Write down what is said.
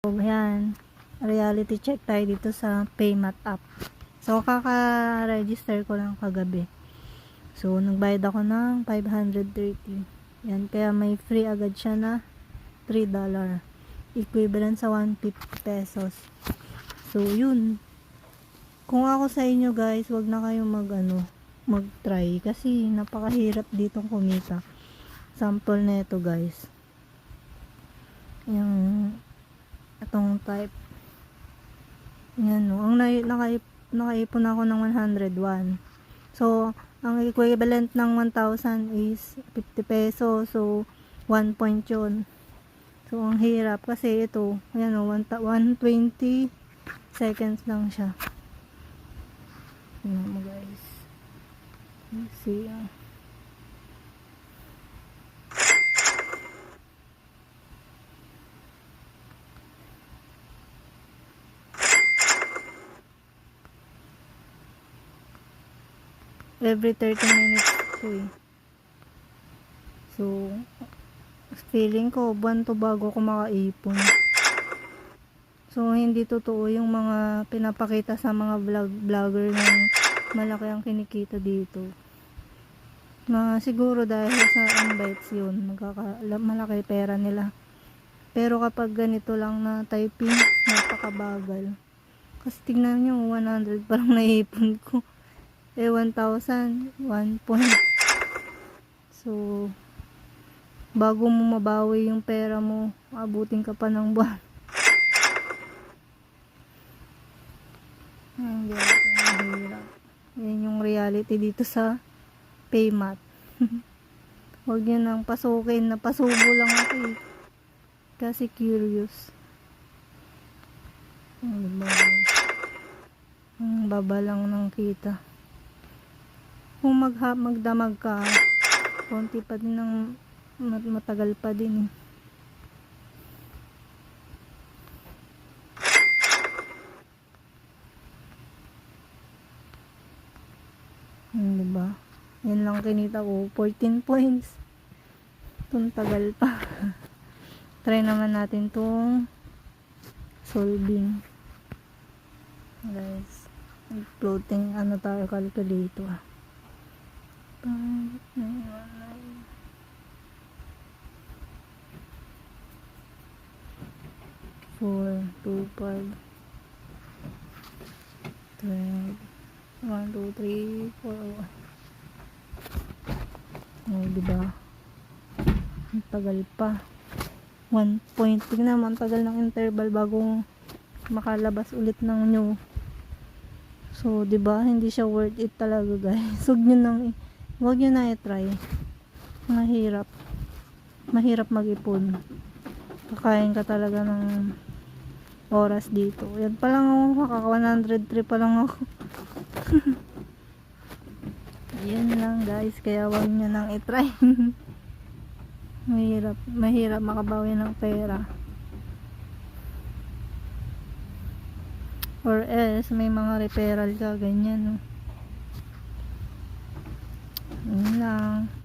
So, yan. Reality check tayo dito sa Paymat app. So, kaka-register ko lang kagabi. So, nagbayad ako ng 530. Yan, kaya may free agad siya na $3. Equivalent sa 150 pesos. So, yun. Kung ako sa inyo guys, wag na kayong mag ano, mag-try kasi napakahirap ditong kumita. Sample na ito guys. Yung itong type. Yan no. Ang nai- nakaip, nakaipon ako ng 101. So, ang equivalent ng 1,000 is 50 pesos. So, 1 point yun. So, ang hirap kasi ito, ayan o, 120 seconds lang siya. Tingnan mo guys. Let's see. Every 30 minutes to eh. So, feeling ko, buwan to bago ako makaipon. So, hindi totoo yung mga pinapakita sa mga vlog, vlogger ng malaki ang kinikita dito. Mga siguro dahil sa invites yun, magkaka, la- malaki pera nila. Pero kapag ganito lang na typing, napakabagal. Kasi tingnan nyo, 100 parang naipon ko. Eh, 1,000, 1 point. So, bago mo mabawi yung pera mo, abutin ka pa ng buwan. Ang ang. Yan yung reality dito sa Paymat. Huwag nyo nang pasukin. Napasubo lang ako eh. Kasi curious. Ang diba? Ang baba lang ng kita. Kung magha magdamag ka, konti pa din ng mat- matagal pa din eh. Hmm, diba? Yan lang kinita ko. 14 points. Itong tagal pa. Try naman natin tong solving. Guys. Floating ano tayo calculator. One, nine. Four, two, five. Twelve. One, two, three, four, one. Oh, diba? Ang tagal pa. One point. Tingnan mo, ang tagal ng interval bago makalabas ulit ng new. So, 'di ba Hindi siya worth it talaga, guys. Huwag nyo nang, i- huwag nyo na i-try. Mahirap. Mahirap mag-ipon. Kakain ka talaga ng oras dito. Yan pa lang ako, kaka 103 pa lang ako. Yan lang guys, kaya wag nyo nang i-try. mahirap, mahirap makabawi ng pera. Or else, may mga referral ka, ganyan. No? Yun lang.